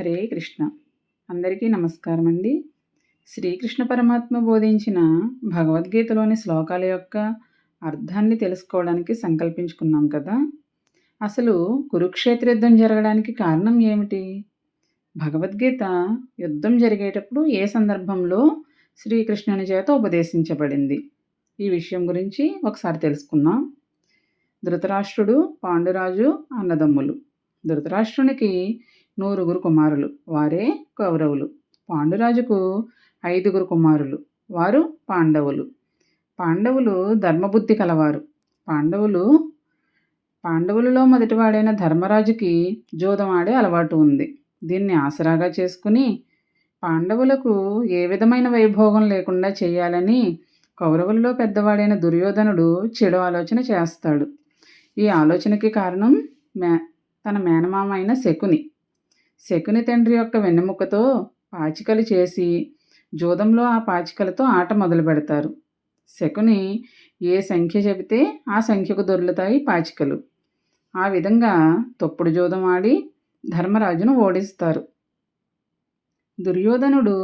హరే కృష్ణ. అందరికీ నమస్కారం అండి శ్రీకృష్ణ పరమాత్మ బోధించిన భగవద్గీతలోని శ్లోకాల యొక్క అర్థాన్ని తెలుసుకోవడానికి సంకల్పించుకున్నాం కదా. అసలు కురుక్షేత్ర యుద్ధం జరగడానికి కారణం ఏమిటి? భగవద్గీత యుద్ధం జరిగేటప్పుడు ఏ సందర్భంలో శ్రీకృష్ణుని చేత ఉపదేశించబడింది? ఈ విషయం గురించి ఒకసారి తెలుసుకుందాం. ధృతరాష్ట్రుడు పాండురాజు అన్నదమ్ములు. ధృతరాష్ట్రునికి నూరుగురు కుమారులు. వారే కౌరవులు. పాండురాజుకు ఐదుగురు కుమారులు. వారు పాండవులు. పాండవులు ధర్మబుద్ధి కలవారు. పాండవులు పాండవులలో మొదటివాడైన ధర్మరాజుకి జూదం ఆడే అలవాటు ఉంది. దీన్ని ఆసరాగా చేసుకుని పాండవులకు ఏ విధమైన వైభోగం లేకుండా చేయాలని కౌరవుల్లో పెద్దవాడైన దుర్యోధనుడు చెడు ఆలోచన చేస్తాడు. ఈ ఆలోచనకి కారణం మే తన మేనమామ అయిన శకుని. శకుని తండ్రి యొక్క వెన్నెముకతో పాచికలు చేసి జూదంలో ఆ పాచికలతో ఆట మొదలు పెడతారు. శకుని ఏ సంఖ్య చెబితే ఆ సంఖ్యకు దొర్లుతాయి పాచికలు. ఆ విధంగా తొప్పుడు జూదం ఆడి ధర్మరాజును ఓడిస్తారు. దుర్యోధనుడు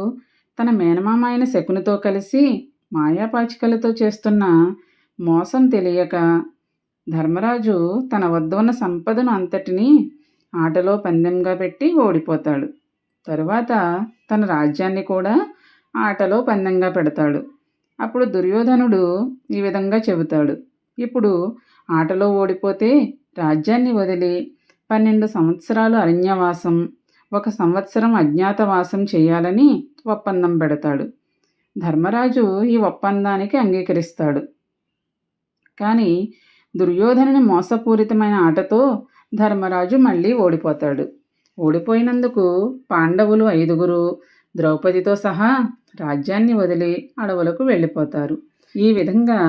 తన మేనమామ అయిన శకునితో కలిసి మాయాపాచికలతో చేస్తున్న మోసం తెలియక ధర్మరాజు తన వద్ద ఉన్న సంపదను అంతటినీ ఆటలో పందెంగా పెట్టి ఓడిపోతాడు. తరువాత తన రాజ్యాన్ని కూడా ఆటలో పందెంగా పెడతాడు. అప్పుడు దుర్యోధనుడు ఈ విధంగా చెబుతాడు. ఇప్పుడు ఆటలో ఓడిపోతే రాజ్యాన్ని వదిలి పన్నెండు సంవత్సరాలు అరణ్యవాసం ఒక సంవత్సరం అజ్ఞాతవాసం చేయాలని ఒప్పందం పెడతాడు. ధర్మరాజు ఈ ఒప్పందానికి అంగీకరిస్తాడు. కానీ దుర్యోధనుని మోసపూరితమైన ఆటతో ధర్మరాజు మళ్ళీ ఓడిపోతాడు. ఓడిపోయినందుకు పాండవులు ఐదుగురు ద్రౌపదితో సహా రాజ్యాన్ని వదిలి అడవులకు వెళ్ళిపోతారు. ఈ విధంగా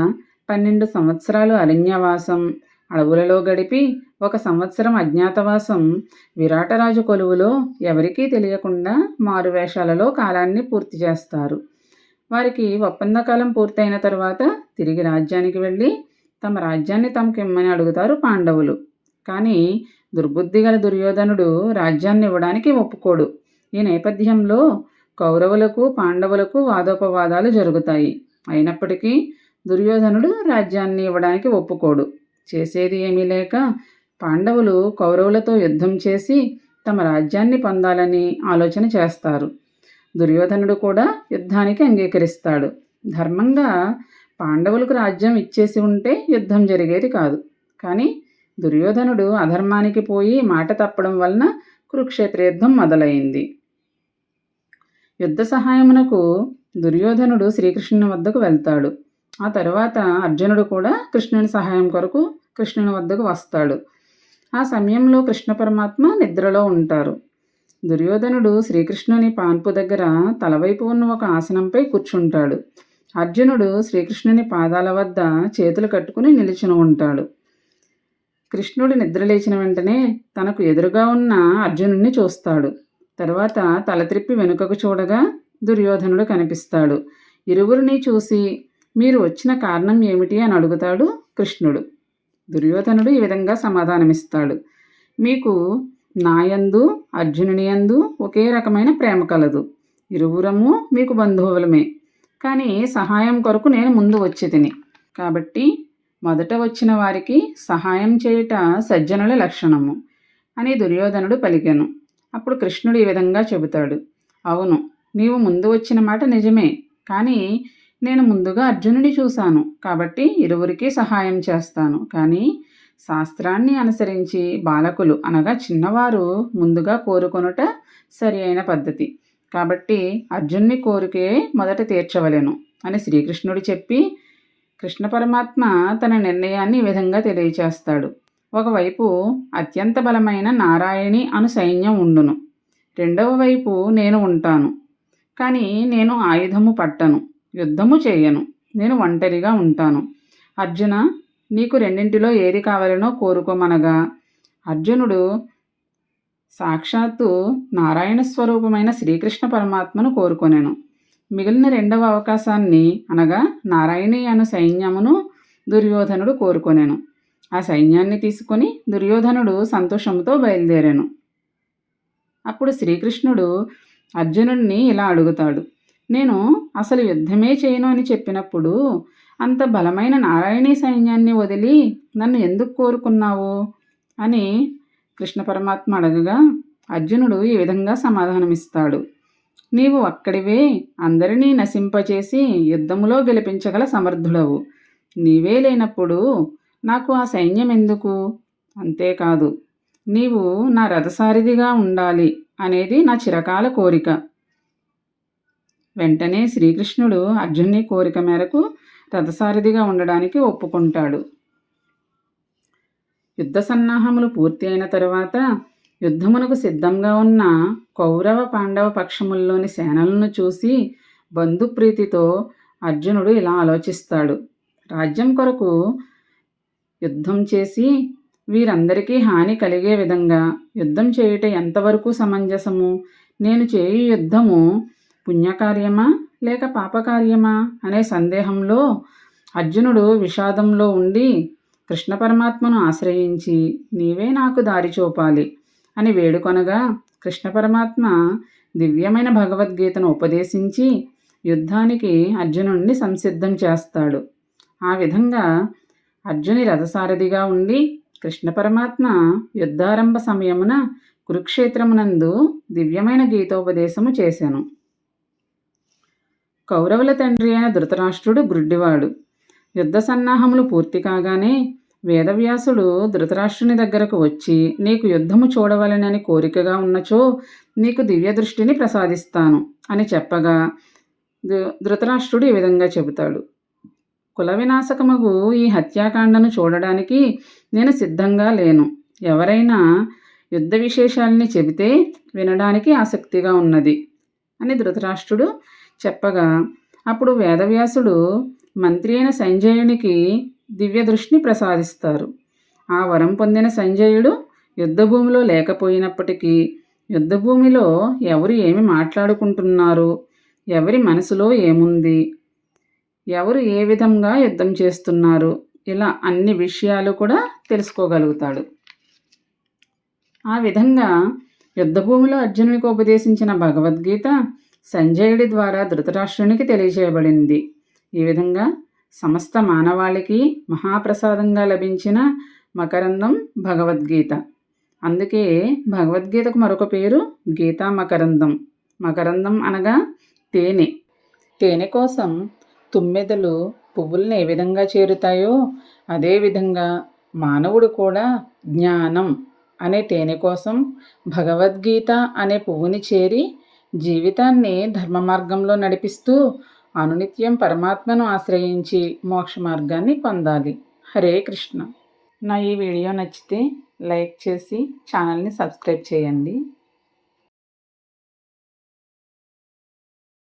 పన్నెండు సంవత్సరాలు అరణ్యవాసం అడవులలో గడిపి ఒక సంవత్సరం అజ్ఞాతవాసం విరాటరాజు కొలువులో ఎవరికీ తెలియకుండా మారువేషాలలో కాలాన్ని పూర్తి చేస్తారు. వారికి ఒప్పంద కాలం పూర్తయిన తరువాత తిరిగి రాజ్యానికి వెళ్ళి తమ రాజ్యాన్ని తమకిమ్మని అడుగుతారు పాండవులు. కానీ దుర్బుద్ధి గల దుర్యోధనుడు రాజ్యాన్ని ఇవ్వడానికి ఒప్పుకోడు. ఈ నేపథ్యంలో కౌరవులకు పాండవులకు వాదోపవాదాలు జరుగుతాయి. అయినప్పటికీ దుర్యోధనుడు రాజ్యాన్ని ఇవ్వడానికి ఒప్పుకోడు. చేసేది ఏమీ లేక పాండవులు కౌరవులతో యుద్ధం చేసి తమ రాజ్యాన్ని పొందాలని ఆలోచన చేస్తారు. దుర్యోధనుడు కూడా యుద్ధానికి అంగీకరిస్తాడు. ధర్మంగా పాండవులకు రాజ్యం ఇచ్చేసి ఉంటే యుద్ధం జరిగేది కాదు. కానీ దుర్యోధనుడు అధర్మానికి పోయి మాట తప్పడం వలన కురుక్షేత్ర యుద్ధం మొదలైంది. యుద్ధ సహాయమునకు దుర్యోధనుడు శ్రీకృష్ణుని వద్దకు వెళ్తాడు. ఆ తరువాత అర్జునుడు కూడా కృష్ణుని సహాయం కొరకు కృష్ణుని వద్దకు వస్తాడు. ఆ సమయంలో కృష్ణ పరమాత్మ నిద్రలో ఉంటారు. దుర్యోధనుడు శ్రీకృష్ణుని పాన్పు దగ్గర తలవైపు ఉన్న ఒక ఆసనంపై కూర్చుంటాడు. అర్జునుడు శ్రీకృష్ణుని పాదాల వద్ద చేతులు కట్టుకుని నిలిచిన ఉంటాడు. కృష్ణుడు నిద్రలేచిన వెంటనే తనకు ఎదురుగా ఉన్న అర్జునుడిని చూస్తాడు. తర్వాత తల త్రిప్పి వెనుకకు చూడగా దుర్యోధనుడు కనిపిస్తాడు. ఇరువురిని చూసి మీరు వచ్చిన కారణం ఏమిటి? అని అడుగుతాడు కృష్ణుడు. దుర్యోధనుడు ఈ విధంగా సమాధానమిస్తాడు. మీకు నాయందు అర్జునుని యందు ఒకే రకమైన ప్రేమ కలదు. ఇరువురము మీకు బంధువులమే. కానీ సహాయం కొరకు నేను ముందు వచ్చి తిని. కాబట్టి మొదట వచ్చిన వారికి సహాయం చేయుట సజ్జనుల లక్షణము అని దుర్యోధనుడు పలికెను. అప్పుడు కృష్ణుడు ఈ విధంగా చెబుతాడు. అవును నీవు ముందు వచ్చిన మాట నిజమే కానీ నేను ముందుగా అర్జునుడి చూశాను కాబట్టి ఇరువురికి సహాయం చేస్తాను. కానీ శాస్త్రాన్ని అనుసరించి బాలకులు అనగా చిన్నవారు ముందుగా కోరుకొనుట సరి అయిన పద్ధతి. కాబట్టి అర్జున్ని కోరికే మొదట తీర్చవలెను అని శ్రీకృష్ణుడు చెప్పి కృష్ణ పరమాత్మ తన నిర్ణయాన్ని ఈ విధంగా తెలియచేస్తాడు. ఒకవైపు అత్యంత బలమైన నారాయణి అను సైన్యం ఉండును. రెండవ వైపు నేను ఉంటాను. కానీ నేను ఆయుధము పట్టను యుద్ధము చేయను నేను ఒంటరిగా ఉంటాను. అర్జున నీకు రెండింటిలో ఏది కావాలనో కోరుకోమనగా అర్జునుడు సాక్షాత్తు నారాయణ స్వరూపమైన శ్రీకృష్ణ పరమాత్మను కోరుకొనెను. మిగిలిన రెండవ అవకాశాన్ని అనగా నారాయణి అను సైన్యమును దుర్యోధనుడు కోరుకొనెను. ఆ సైన్యాన్ని తీసుకొని దుర్యోధనుడు సంతోషంతో బయలుదేరాను. అప్పుడు శ్రీకృష్ణుడు అర్జునుడిని ఇలా అడుగుతాడు నేను అసలు యుద్ధమే చేయను అని చెప్పినప్పుడు అంత బలమైన నారాయణీ సైన్యాన్ని వదిలి నన్ను ఎందుకు కోరుకున్నావు? అని కృష్ణ పరమాత్మ అడగగా అర్జునుడు ఈ విధంగా సమాధానమిస్తాడు. నీవు అక్కడివే అందరినీ నశింపచేసి యుద్ధములో గెలిపించగల సమర్థుడవు నీవే లేనప్పుడు నాకు ఆ సైన్యం ఎందుకు అంతేకాదు నీవు నా రథసారిదిగా ఉండాలి అనేది నా చిరకాల కోరిక. వెంటనే శ్రీకృష్ణుడు అర్జున్ని కోరిక మేరకు రథసారిదిగా ఉండడానికి ఒప్పుకుంటాడు. యుద్ధ సన్నాహములు పూర్తి అయిన తరువాత యుద్ధమునకు సిద్ధంగా ఉన్న కౌరవ పాండవ పక్షముల్లోని సేనలను చూసి బంధుప్రీతితో అర్జునుడు ఇలా ఆలోచిస్తాడు. రాజ్యం కొరకు యుద్ధం చేసి వీరందరికీ హాని కలిగే విధంగా యుద్ధం చేయుట ఎంతవరకు సమంజసము? నేను చేయు యుద్ధము పుణ్యకార్యమా లేక పాపకార్యమా అనే సందేహంలో అర్జునుడు విషాదంలో ఉండి కృష్ణ పరమాత్మను ఆశ్రయించి నీవే నాకు దారి చూపాలి. అని వేడుకొనగా కృష్ణ పరమాత్మ దివ్యమైన భగవద్గీతను ఉపదేశించి యుద్ధానికి అర్జునుడిని సంసిద్ధం చేస్తాడు. ఆ విధంగా అర్జుని రథసారథిగా ఉండి కృష్ణ పరమాత్మ యుద్ధారంభ సమయమున కురుక్షేత్రమునందు దివ్యమైన గీతోపదేశము చేశాను కౌరవుల తండ్రి అయిన ధృతరాష్ట్రుడు గ్రుడ్డివాడు యుద్ధ సన్నాహములు పూర్తి కాగానే వేదవ్యాసుడు ధృతరాష్ట్రుని దగ్గరకు వచ్చి నీకు యుద్ధము చూడవలనని కోరికగా ఉన్నచో నీకు దివ్య దృష్టిని ప్రసాదిస్తాను అని చెప్పగా ధృతరాష్ట్రుడు ఈ విధంగా చెబుతాడు. కుల వినాశకమగు ఈ హత్యాకాండను చూడడానికి నేను సిద్ధంగా లేను. ఎవరైనా యుద్ధ విశేషాలని చెబితే వినడానికి ఆసక్తిగా ఉన్నది అని ధృతరాష్ట్రుడు చెప్పగా అప్పుడు వేదవ్యాసుడు మంత్రి అయిన సంజయునికి దివ్య దృష్టిని ప్రసాదిస్తారు. ఆ వరం పొందిన సంజయుడు యుద్ధభూమిలో లేకపోయినప్పటికీ యుద్ధభూమిలో ఎవరు ఏమి మాట్లాడుకుంటున్నారు? ఎవరి మనసులో ఏముంది? ఎవరు ఏ విధంగా యుద్ధం చేస్తున్నారు? ఇలా అన్ని విషయాలు కూడా తెలుసుకోగలుగుతాడు. ఆ విధంగా యుద్ధభూమిలో అర్జునునికి ఉపదేశించిన భగవద్గీత సంజయుడి ద్వారా ధృతరాష్ట్రునికి తెలియజేయబడింది ఈ విధంగా సమస్త మానవాళికి మహాప్రసాదంగా లభించిన మకరందం భగవద్గీత. అందుకే భగవద్గీతకు మరొక పేరు గీతా మకరందం. మకరందం అనగా తేనె. తేనె కోసం తుమ్మెదలు పువ్వుల్ని ఏ విధంగా చేరుతాయో అదేవిధంగా మానవుడు కూడా జ్ఞానం అనే తేనె కోసం భగవద్గీత అనే పువ్వుని చేరి జీవితాన్ని ధర్మ మార్గంలో నడిపిస్తూ అనునిత్యం పరమాత్మను ఆశ్రయించి మోక్ష మార్గాన్ని పొందాలి. హరే కృష్ణ. నా ఈ వీడియో నచ్చితే లైక్ చేసి ఛానల్ని సబ్స్క్రైబ్ చేయండి.